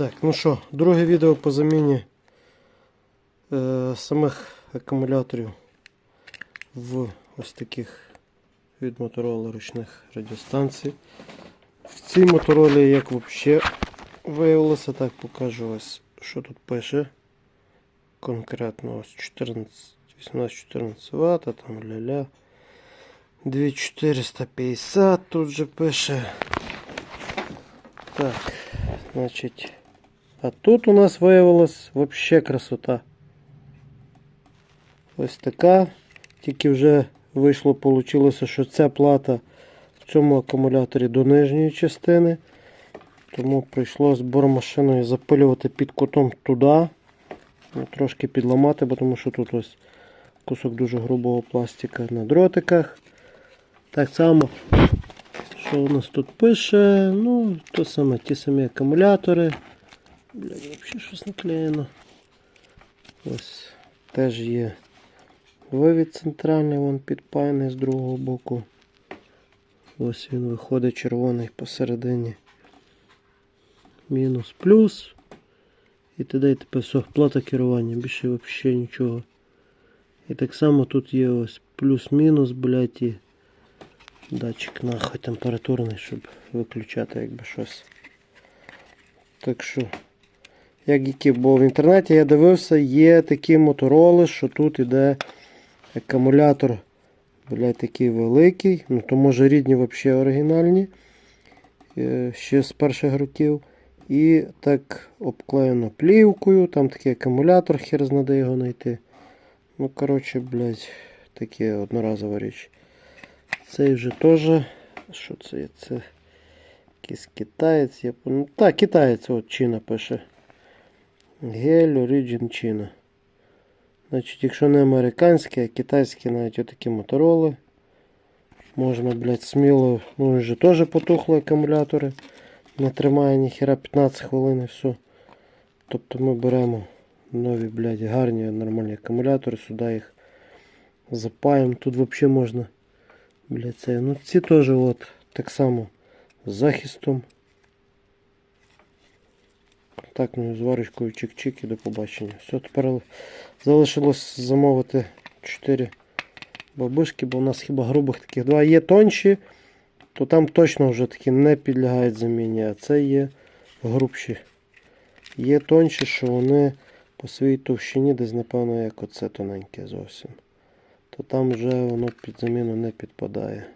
Так, ну що, друге відео по заміні е, самих акумуляторів в ось таких від Motorola ручних радіостанцій. В цій моторолі, як взагалі виявилося, так покажу ось, що тут пише. Конкретно ось 18-14 Вт, а там ля-ля. 2450 тут же пише. Так, значить. А тут у нас виявилась вообще красота. Ось така. Тільки вже вийшло, получилося, що ця плата в цьому акумуляторі до нижньої частини. Тому прийшлося бормашиною запилювати під кутом туди. Ну, Трошки підламати, бо тому що тут ось кусок дуже грубого пластика на дротиках. Так само, що у нас тут пише, ну, то саме, ті самі акумулятори. Блядь, взагалі щось наклеєно. Ось теж є вивід центральний, вон підпаяний з другого боку. Ось він виходить червоний посередині. Мінус плюс. І тоді тепер все, плата керування, більше взагалі нічого. І так само тут є ось плюс-мінус, блядь, і датчик нахуй температурний, щоб виключати якби щось. Так що, як які, бо в інтернеті я дивився, є такі мотороли, що тут іде акумулятор, блядь, такий великий. Ну, то може рідні взагалі оригінальні. е, Ще з перших років. І так обклеєно плівкою, там такий акумулятор, хер знаде його знайти. Ну, коротше, блядь, таке одноразова річ. Цей вже теж. Що це? Це якийсь китаєць. Я... Ну, так, китаєць, от Чина пише. Гель Origin China. Значить, якщо не американські, а китайські навіть отакі мотороли. Можна, блядь, сміло. Ну, вже теж потухли акумулятори. Не тримає ніхера 15 хвилин і все. Тобто ми беремо нові, блядь, гарні нормальні акумулятори, сюди їх запаємо. Тут взагалі можна. Блядь, це. Ну ці теж от так само з захистом. Контактною зварочкою чик-чик і до побачення. Все, тепер залишилось замовити 4 бабушки, бо у нас хіба грубих таких два є тонші, то там точно вже такі не підлягають заміні, а це є грубші. Є тонші, що вони по своїй товщині десь, напевно, як оце тоненьке зовсім. То там вже воно під заміну не підпадає.